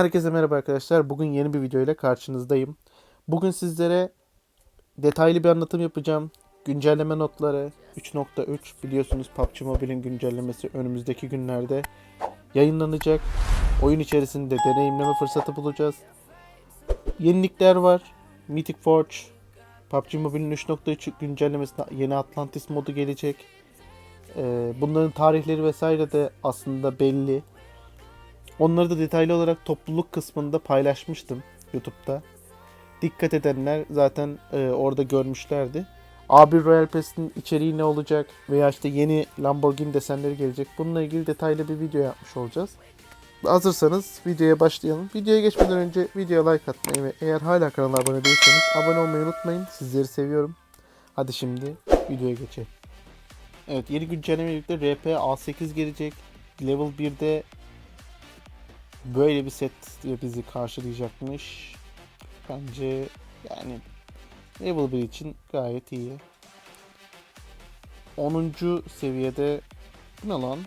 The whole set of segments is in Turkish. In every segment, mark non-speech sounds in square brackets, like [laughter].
Herkese merhaba arkadaşlar. Bugün yeni bir video ile karşınızdayım. Bugün sizlere detaylı bir anlatım yapacağım. Güncelleme notları 3.3 biliyorsunuz PUBG Mobile'in güncellemesi önümüzdeki günlerde yayınlanacak. Oyun içerisinde deneyimleme fırsatı bulacağız. Yenilikler var. Mythic Forge PUBG Mobile'in 3.3 güncellemesinde yeni Atlantis modu gelecek. Ee, bunların tarihleri vesaire de aslında belli. Onları da detaylı olarak topluluk kısmında paylaşmıştım YouTube'da. Dikkat edenler zaten e, orada görmüşlerdi. A1 Royal Pass'in içeriği ne olacak veya işte yeni Lamborghini desenleri gelecek. Bununla ilgili detaylı bir video yapmış olacağız. Hazırsanız videoya başlayalım. Videoya geçmeden önce videoya like atmayı ve eğer hala kanala abone değilseniz abone olmayı unutmayın. Sizleri seviyorum. Hadi şimdi videoya geçelim. Evet yeni güncelleme birlikte RP A8 gelecek. Level 1'de böyle bir set bizi karşılayacakmış. Bence yani level 1 için gayet iyi. 10. seviyede bu ne lan?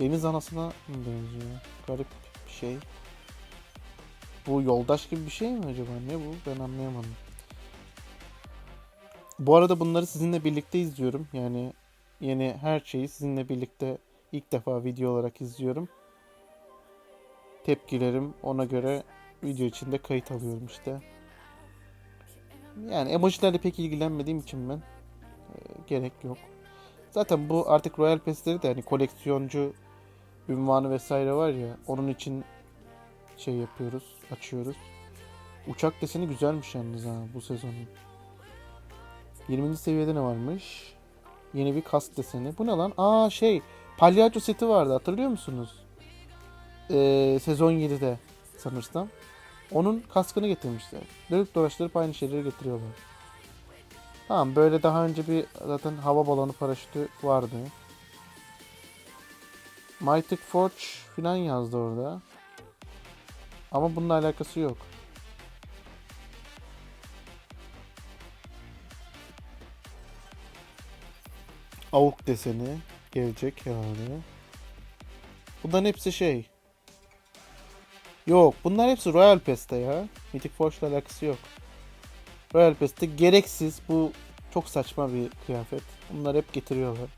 Deniz anasına mı benziyor? Garip bir şey. Bu yoldaş gibi bir şey mi acaba? Ne bu? Ben anlayamadım. Bu arada bunları sizinle birlikte izliyorum. Yani yeni her şeyi sizinle birlikte ilk defa video olarak izliyorum tepkilerim ona göre video içinde kayıt alıyorum işte. Yani emojilerle pek ilgilenmediğim için ben e, gerek yok. Zaten bu artık Royal Pass'leri de hani koleksiyoncu ünvanı vesaire var ya onun için şey yapıyoruz, açıyoruz. Uçak deseni güzelmiş yalnız ha bu sezonun. 20. seviyede ne varmış? Yeni bir kask deseni. Bu ne lan? Aa şey, palyaço seti vardı hatırlıyor musunuz? Ee, sezon 7'de sanırsam. Onun kaskını getirmişler. Dönüp dolaştırıp aynı şeyleri getiriyorlar. Tamam böyle daha önce bir zaten hava balonu paraşütü vardı. Mythic Forge falan yazdı orada. Ama bununla alakası yok. Avuk deseni gelecek herhalde. Bunların hepsi şey. Yok bunlar hepsi Royal Pass'te ya. Mythic Forge'la alakası yok. Royal Pass'te gereksiz bu çok saçma bir kıyafet. Bunlar hep getiriyorlar.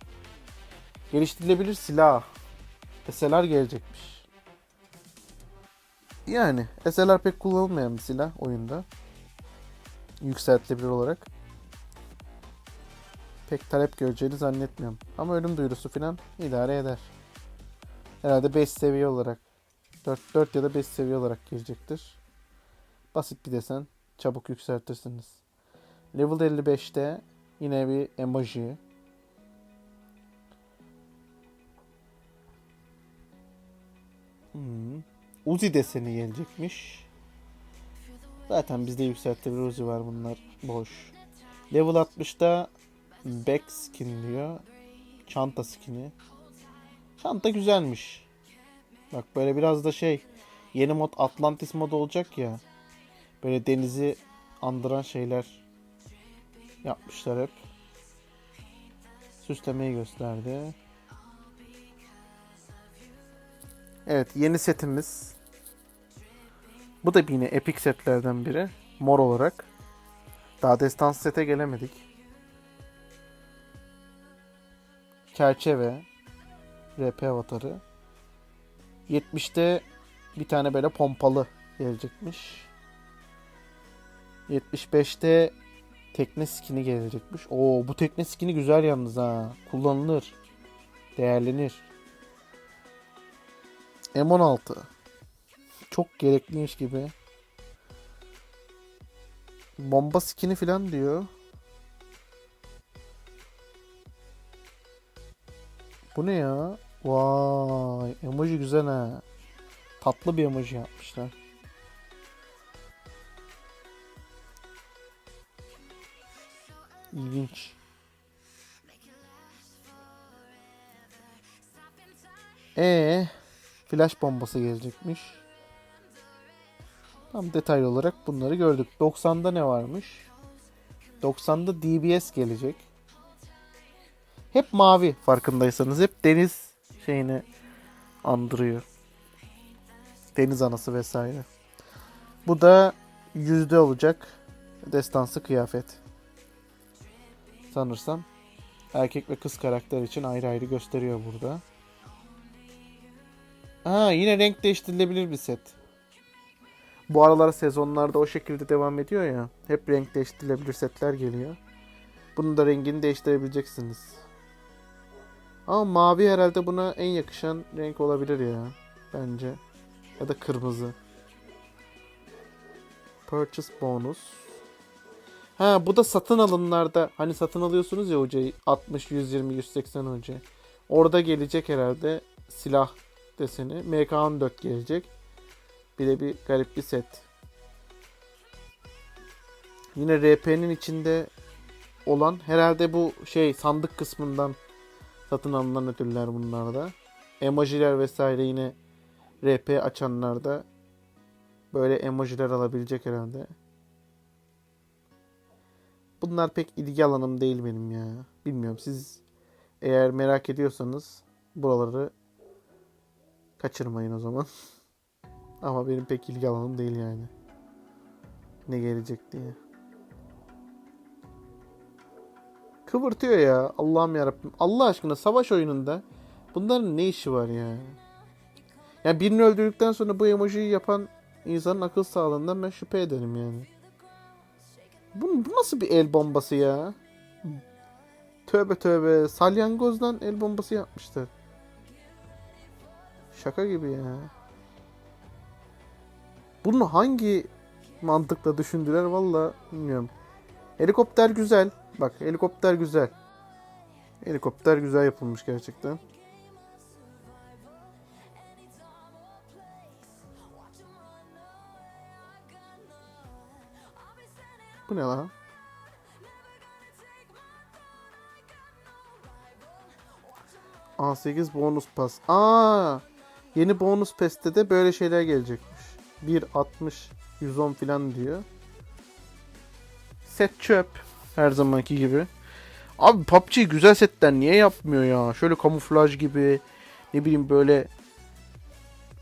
Geliştirilebilir silah. SLR gelecekmiş. Yani SLR pek kullanılmayan bir silah oyunda. Yükseltilebilir olarak. Pek talep göreceğini zannetmiyorum. Ama ölüm duyurusu falan idare eder. Herhalde 5 seviye olarak 4, 4 ya da 5 seviye olarak gelecektir. Basit bir desen. Çabuk yükseltirsiniz. Level 55'te yine bir emoji. Hmm. Uzi deseni gelecekmiş. Zaten bizde yükseltilir Uzi var bunlar boş. Level 60'da back skin diyor. Çanta skini. Çanta güzelmiş. Bak böyle biraz da şey yeni mod Atlantis modu olacak ya. Böyle denizi andıran şeyler yapmışlar hep. Süslemeyi gösterdi. Evet yeni setimiz. Bu da yine epic setlerden biri. Mor olarak. Daha destans sete gelemedik. Çerçeve. RP avatarı. 70'te bir tane böyle pompalı gelecekmiş. 75'te tekne skini gelecekmiş. Oo bu tekne skini güzel yalnız ha. Kullanılır. Değerlenir. M16. Çok gerekliymiş gibi. Bomba skini falan diyor. Bu ne ya? Vay emoji güzel ha. Tatlı bir emoji yapmışlar. İlginç. Ee, flash bombası gelecekmiş. Tam detaylı olarak bunları gördük. 90'da ne varmış? 90'da DBS gelecek. Hep mavi farkındaysanız. Hep deniz şeyini andırıyor. Deniz anası vesaire. Bu da yüzde olacak. Destansı kıyafet. Sanırsam. Erkek ve kız karakter için ayrı ayrı gösteriyor burada. Ha yine renk değiştirilebilir bir set. Bu aralar sezonlarda o şekilde devam ediyor ya. Hep renk değiştirilebilir setler geliyor. Bunun da rengini değiştirebileceksiniz. Ama mavi herhalde buna en yakışan renk olabilir ya. Bence. Ya da kırmızı. Purchase bonus. Ha bu da satın alımlarda hani satın alıyorsunuz ya hocayı 60, 120, 180 hoca. Orada gelecek herhalde silah deseni. MK14 gelecek. Bir de bir garip bir set. Yine RP'nin içinde olan herhalde bu şey sandık kısmından satın alınan ödüller bunlarda. Emojiler vesaire yine RP açanlarda böyle emojiler alabilecek herhalde. Bunlar pek ilgi alanım değil benim ya. Bilmiyorum siz eğer merak ediyorsanız buraları kaçırmayın o zaman. [laughs] Ama benim pek ilgi alanım değil yani. Ne gelecek diye. Kıvırtıyor ya. Allah'ım yarabbim. Allah aşkına savaş oyununda bunların ne işi var ya? Ya birini öldürdükten sonra bu emojiyi yapan insanın akıl sağlığından ben şüphe ederim yani. Bu, bu nasıl bir el bombası ya? Tövbe tövbe. Salyangozdan el bombası yapmışlar. Şaka gibi ya. Bunu hangi mantıkla düşündüler valla bilmiyorum. Helikopter güzel. Bak helikopter güzel. Helikopter güzel yapılmış gerçekten. Bu ne lan? A8 bonus pas. Aa! Yeni bonus peste de böyle şeyler gelecekmiş. 1 60 110 falan diyor. Set çöp. Her zamanki gibi. Abi PUBG güzel setler niye yapmıyor ya? Şöyle kamuflaj gibi ne bileyim böyle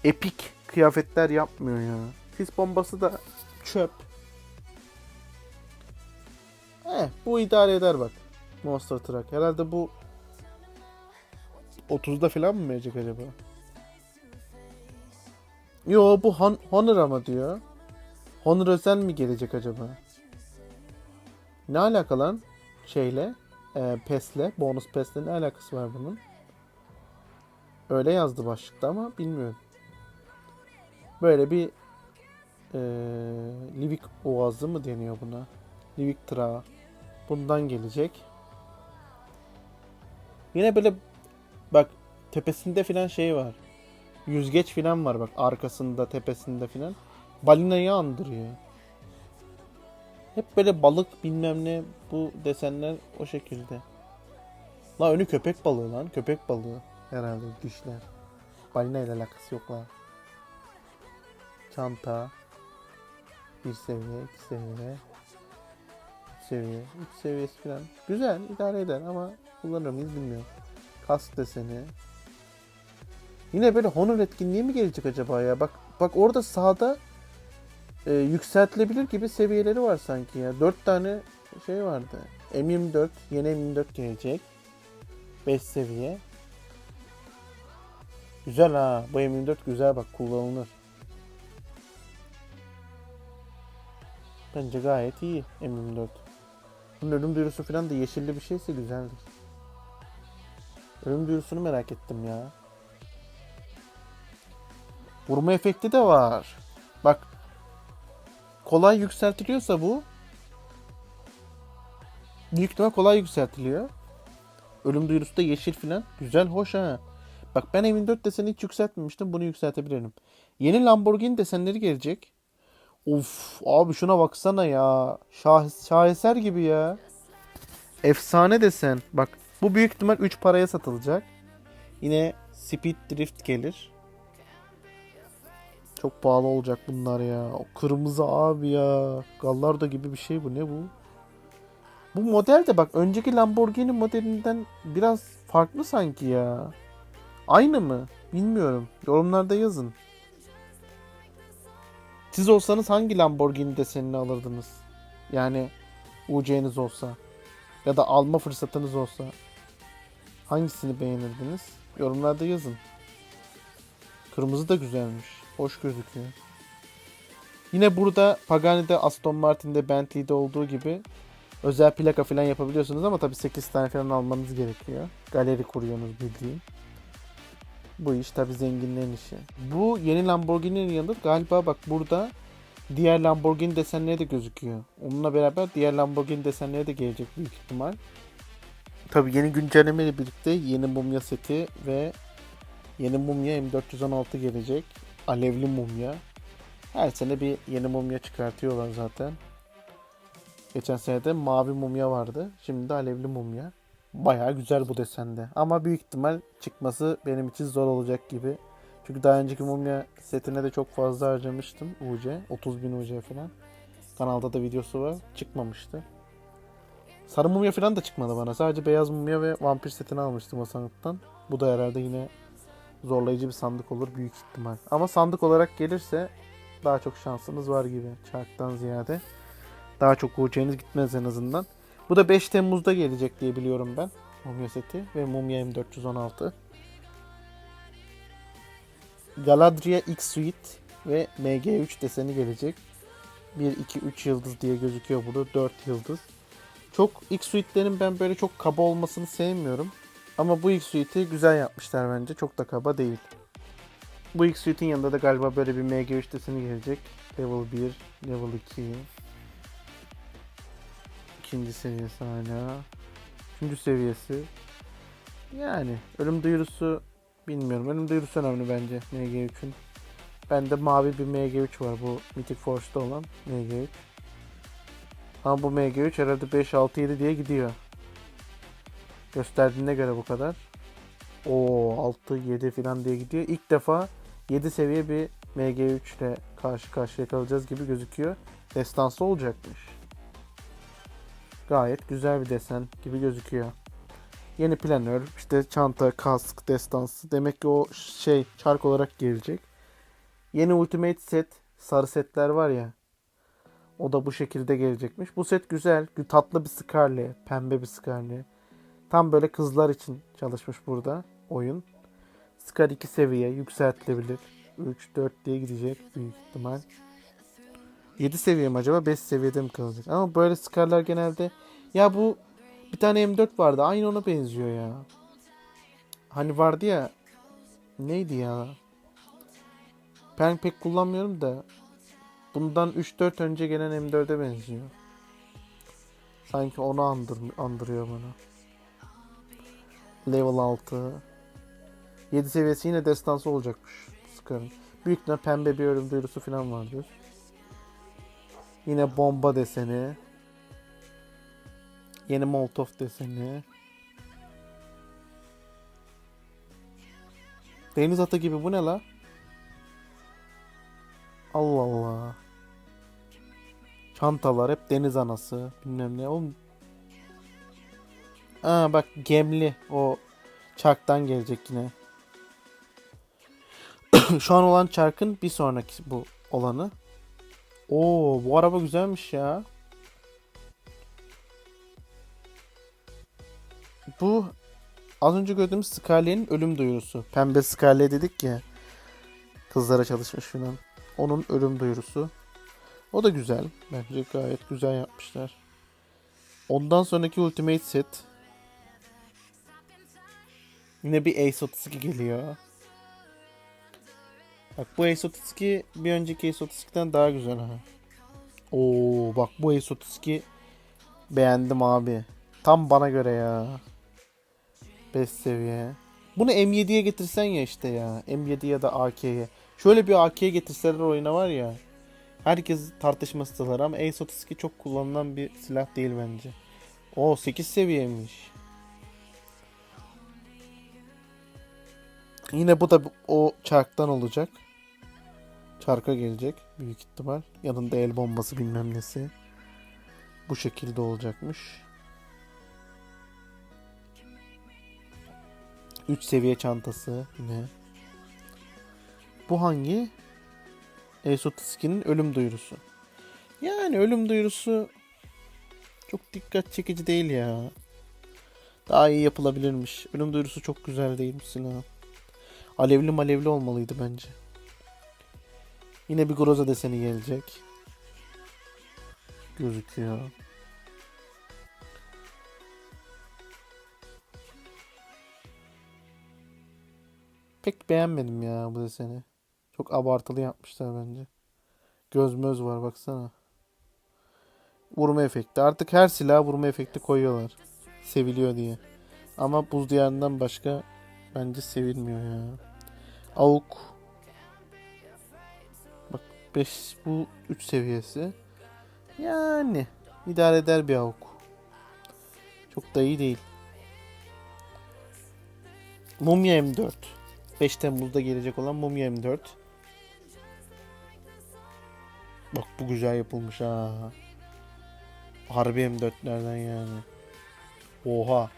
epik kıyafetler yapmıyor ya. Sis bombası da çöp. Eh bu idare eder bak. Monster Truck. Herhalde bu 30'da falan mı verecek acaba? Yo bu Hon- Honor ama diyor. Honor özel mi gelecek acaba? Ne alaka lan şeyle? E, PES'le, bonus PES'le ne alakası var bunun? Öyle yazdı başlıkta ama bilmiyorum. Böyle bir e, Livik Oğazı mı deniyor buna? Livik Trağı. Bundan gelecek. Yine böyle bak tepesinde filan şey var. Yüzgeç filan var bak arkasında tepesinde filan. Balinayı andırıyor. Hep böyle balık bilmem ne bu desenler o şekilde. La önü köpek balığı lan. Köpek balığı herhalde dişler. Balina ile alakası yok lan. Çanta. Bir seviye, iki seviye. Üç seviye, üç seviyesi falan. Güzel, idare eder ama kullanır mıyız bilmiyorum. Kask deseni. Yine böyle Honor etkinliği mi gelecek acaba ya? Bak bak orada sağda e, yükseltilebilir gibi seviyeleri var sanki ya. 4 tane şey vardı. M24, yeni M24 gelecek. 5 seviye. Güzel ha. Bu M24 güzel bak kullanılır. Bence gayet iyi M24. Bunun ölüm duyurusu falan da yeşilli bir şeyse güzeldir. Ölüm duyurusunu merak ettim ya. Vurma efekti de var. Bak. Kolay yükseltiliyorsa bu. Büyük ihtimal kolay yükseltiliyor. Ölüm duyurusu da yeşil filan. Güzel, hoş ha. Bak ben M24 deseni hiç yükseltmemiştim. Bunu yükseltebilirim. Yeni Lamborghini desenleri gelecek. Of abi şuna baksana ya. Şah şaheser gibi ya. Efsane desen. Bak bu büyük ihtimal 3 paraya satılacak. Yine Speed Drift gelir. Çok pahalı olacak bunlar ya. O kırmızı abi ya. Gallardo gibi bir şey bu. Ne bu? Bu model de bak önceki Lamborghini modelinden biraz farklı sanki ya. Aynı mı? Bilmiyorum. Yorumlarda yazın. Siz olsanız hangi Lamborghini desenini alırdınız? Yani UC'niz olsa ya da alma fırsatınız olsa hangisini beğenirdiniz? Yorumlarda yazın. Kırmızı da güzelmiş. Hoş gözüküyor. Yine burada Pagani'de, Aston Martin'de, Bentley'de olduğu gibi özel plaka falan yapabiliyorsunuz ama tabii 8 tane falan almanız gerekiyor. Galeri kuruyorsunuz bildiğin. Bu iş tabii zenginlerin işi. Bu yeni Lamborghini'nin yanında galiba bak burada diğer Lamborghini desenleri de gözüküyor. Onunla beraber diğer Lamborghini desenleri de gelecek büyük ihtimal. Tabii yeni güncelleme ile birlikte yeni mumya seti ve yeni mumya M416 gelecek. Alevli mumya. Her sene bir yeni mumya çıkartıyorlar zaten. Geçen sene de mavi mumya vardı. Şimdi de alevli mumya. Bayağı güzel bu desende. Ama büyük ihtimal çıkması benim için zor olacak gibi. Çünkü daha önceki mumya setine de çok fazla harcamıştım UC. 30 bin UC falan. Kanalda da videosu var. Çıkmamıştı. Sarı mumya falan da çıkmadı bana. Sadece beyaz mumya ve vampir setini almıştım o sandıktan. Bu da herhalde yine zorlayıcı bir sandık olur büyük ihtimal. Ama sandık olarak gelirse daha çok şansınız var gibi çarktan ziyade. Daha çok UC'niz gitmez en azından. Bu da 5 Temmuz'da gelecek diye biliyorum ben. Mumya seti ve Mumya M416. Galadriel X Suite ve MG3 deseni gelecek. 1, 2, 3 yıldız diye gözüküyor burada. 4 yıldız. Çok X Suite'lerin ben böyle çok kaba olmasını sevmiyorum. Ama bu X Suite'i güzel yapmışlar bence. Çok da kaba değil. Bu X Suite'in yanında da galiba böyle bir MG3 deseni gelecek. Level 1, Level 2. İkinci seviyesi hala. Üçüncü seviyesi. Yani ölüm duyurusu bilmiyorum. Ölüm duyurusu önemli bence MG3'ün. Bende mavi bir MG3 var bu Mythic Force'da olan MG3. Ama bu MG3 herhalde 5, 6, 7 diye gidiyor. Gösterdiğine göre bu kadar. O 6, 7 falan diye gidiyor. İlk defa 7 seviye bir MG3 ile karşı karşıya kalacağız gibi gözüküyor. Destansı olacakmış. Gayet güzel bir desen gibi gözüküyor. Yeni planör, işte çanta, kask, destansı. Demek ki o şey çark olarak gelecek. Yeni Ultimate set, sarı setler var ya. O da bu şekilde gelecekmiş. Bu set güzel, tatlı bir Scarlet, pembe bir Scarlet. Tam böyle kızlar için çalışmış burada oyun. Scar 2 seviye yükseltilebilir. 3, 4 diye gidecek büyük ihtimal. 7 seviye mi acaba 5 seviyede mi kalacak? Ama böyle Scar'lar genelde ya bu bir tane M4 vardı aynı ona benziyor ya. Hani vardı ya neydi ya? Ben pek kullanmıyorum da bundan 3-4 önce gelen M4'e benziyor. Sanki onu andır, andırıyor bana. Level 6. 7 seviyesi yine destansı olacakmış Scar'ın. Büyük ihtimal pembe bir ölüm duyurusu falan vardır. Yine bomba deseni. Yeni Molotov deseni. Deniz atı gibi bu ne la? Allah Allah. Çantalar hep deniz anası. Bilmem ne. Oğlum. Aa bak gemli. O çarktan gelecek yine. [clears throat] Şu an olan çarkın bir sonraki bu olanı. Oo bu araba güzelmiş ya. Bu az önce gördüğümüz Scarlet'in ölüm duyurusu. Pembe Scarlet dedik ya. Kızlara çalışmış falan. Onun ölüm duyurusu. O da güzel. Bence gayet güzel yapmışlar. Ondan sonraki Ultimate set. Yine bir Ace 32 geliyor. Bak bu Ace 32 bir önceki Ace 32'den daha güzel ha. Oo bak bu Ace 32 beğendim abi. Tam bana göre ya. 5 seviye. Bunu M7'ye getirsen ya işte ya. M7 ya da AK'ye. Şöyle bir AK'ye getirseler oyuna var ya. Herkes tartışmasılar ama Ace 32 çok kullanılan bir silah değil bence. O 8 seviyeymiş. Yine bu da o çarktan olacak. Çarka gelecek büyük ihtimal. Yanında el bombası bilmem nesi. Bu şekilde olacakmış. 3 seviye çantası yine. Bu hangi? Esotiski'nin ölüm duyurusu. Yani ölüm duyurusu çok dikkat çekici değil ya. Daha iyi yapılabilirmiş. Ölüm duyurusu çok güzel değil mi silah? Alevli malevli olmalıydı bence. Yine bir groza deseni gelecek. Gözüküyor. Pek beğenmedim ya bu deseni. Çok abartılı yapmışlar bence. Göz möz var baksana. Vurma efekti. Artık her silaha vurma efekti koyuyorlar. Seviliyor diye. Ama buz diyarından başka bence sevilmiyor ya. Avuk. Bak 5 bu 3 seviyesi. Yani idare eder bir avuk. Çok da iyi değil. Mumya M4. 5 Temmuz'da gelecek olan Mumya M4. Bak bu güzel yapılmış ha. Harbi M4'lerden yani. Oha.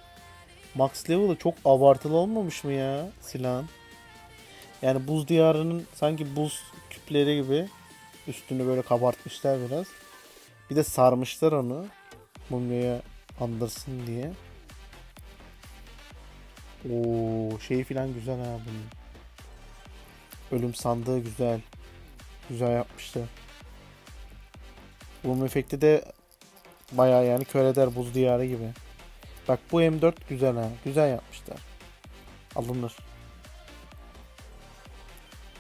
Max level'ı çok abartılı olmamış mı ya silahın? Yani buz diyarının sanki buz küpleri gibi üstünü böyle kabartmışlar biraz. Bir de sarmışlar onu. Mumya'ya andırsın diye. Oo şey filan güzel ha bunun. Ölüm sandığı güzel. Güzel yapmışlar. Boom efekti de bayağı yani kör eder buz diyarı gibi. Bak bu M4 güzel ha. Güzel yapmışlar. Alınır.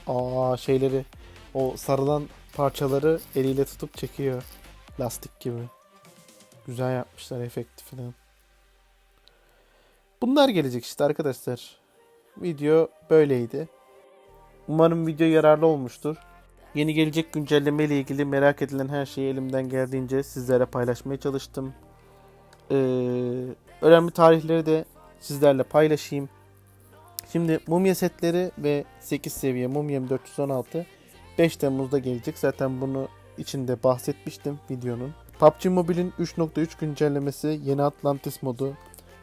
Aa şeyleri o sarılan parçaları eliyle tutup çekiyor. Lastik gibi. Güzel yapmışlar efekti. Bunlar gelecek işte arkadaşlar. Video böyleydi. Umarım video yararlı olmuştur. Yeni gelecek güncelleme ile ilgili merak edilen her şeyi elimden geldiğince sizlere paylaşmaya çalıştım. Ee, önemli tarihleri de sizlerle paylaşayım. Şimdi mumya setleri ve 8 seviye mumya 416 5 Temmuz'da gelecek. Zaten bunu içinde bahsetmiştim videonun. PUBG Mobile'in 3.3 güncellemesi, yeni Atlantis modu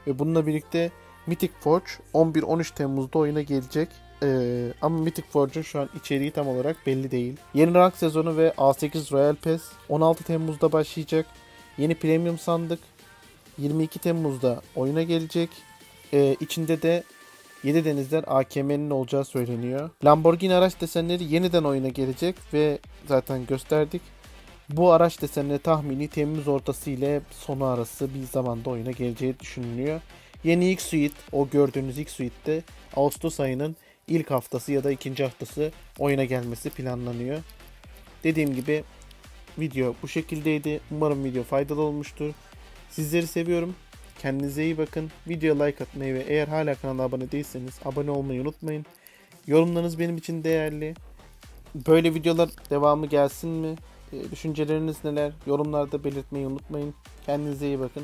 ve bununla birlikte Mythic Forge 11-13 Temmuz'da oyuna gelecek. Ee, ama Mythic Forge'un şu an içeriği tam olarak belli değil. Yeni rank sezonu ve A8 Royal Pass 16 Temmuz'da başlayacak. Yeni premium sandık 22 Temmuz'da oyuna gelecek. Ee, içinde de 7 denizler AKM'nin olacağı söyleniyor. Lamborghini araç desenleri yeniden oyuna gelecek ve zaten gösterdik. Bu araç desenleri tahmini Temmuz ortası ile sonu arası bir zamanda oyuna geleceği düşünülüyor. Yeni ilk suite, o gördüğünüz ilk suite'de Ağustos ayının ilk haftası ya da ikinci haftası oyuna gelmesi planlanıyor. Dediğim gibi video bu şekildeydi. Umarım video faydalı olmuştur. Sizleri seviyorum. Kendinize iyi bakın. Videoya like atmayı ve eğer hala kanala abone değilseniz abone olmayı unutmayın. Yorumlarınız benim için değerli. Böyle videolar devamı gelsin mi? Ee, Düşünceleriniz neler? Yorumlarda belirtmeyi unutmayın. Kendinize iyi bakın.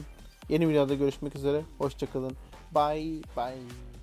Yeni videoda görüşmek üzere. Hoşçakalın. Bye bye.